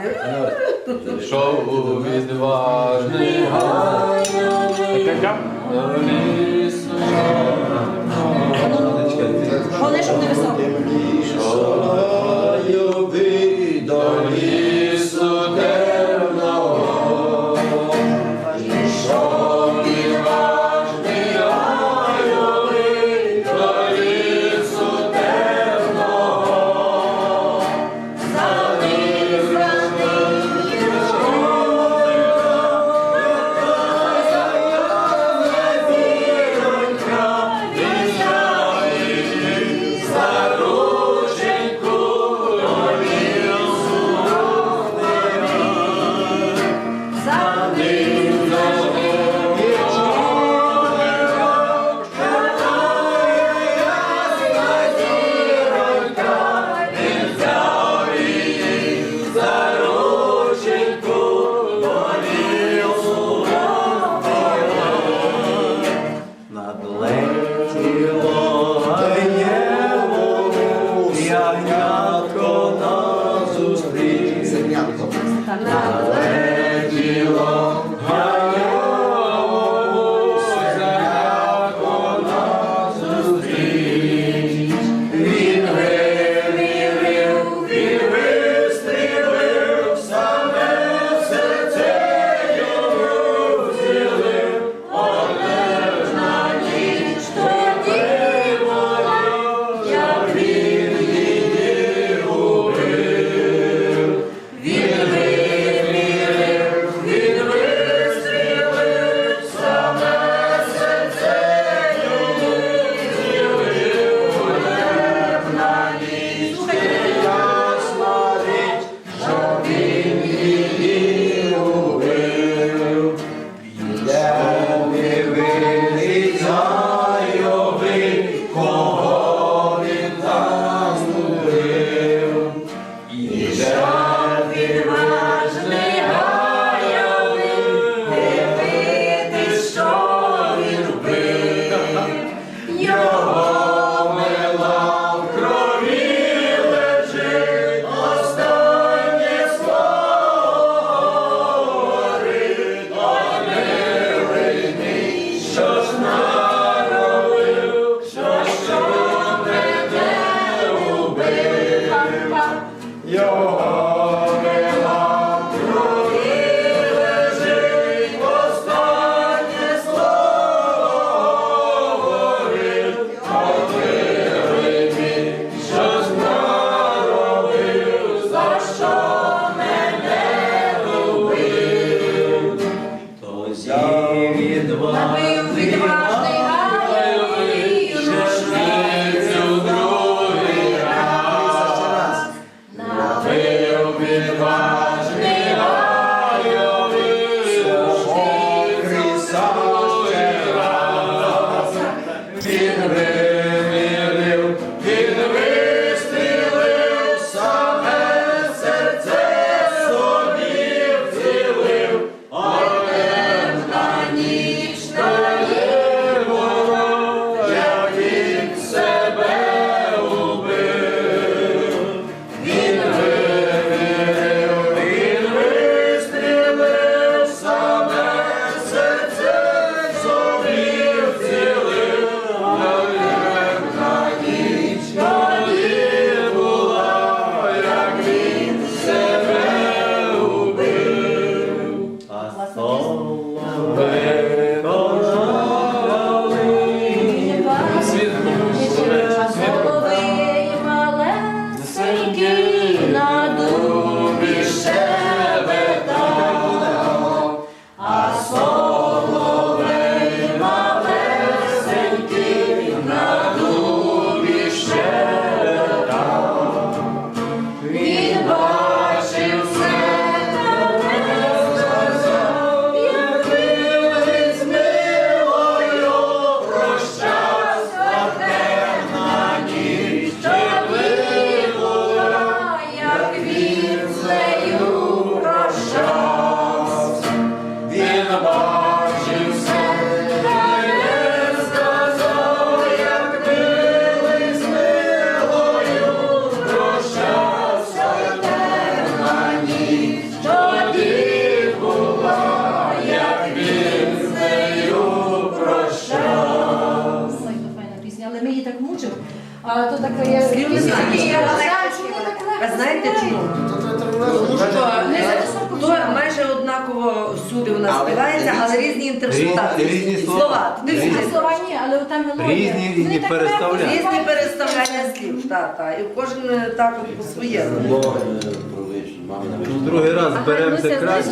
співати. Пішов у відважний ліс. Головне, щоб не А то таке є. Слів не знаю. А знаєте чому чому? Тому то майже однаково всюди у нас Але співається, але різні інтерпретації. різні слова. Різні. всі. Слова ні, але там мелодія. Різні, різні Вони легко. Різні переставляння слів, так, так. І кожен е, так от по-своєму. Е, мамина Другий раз беремося краще.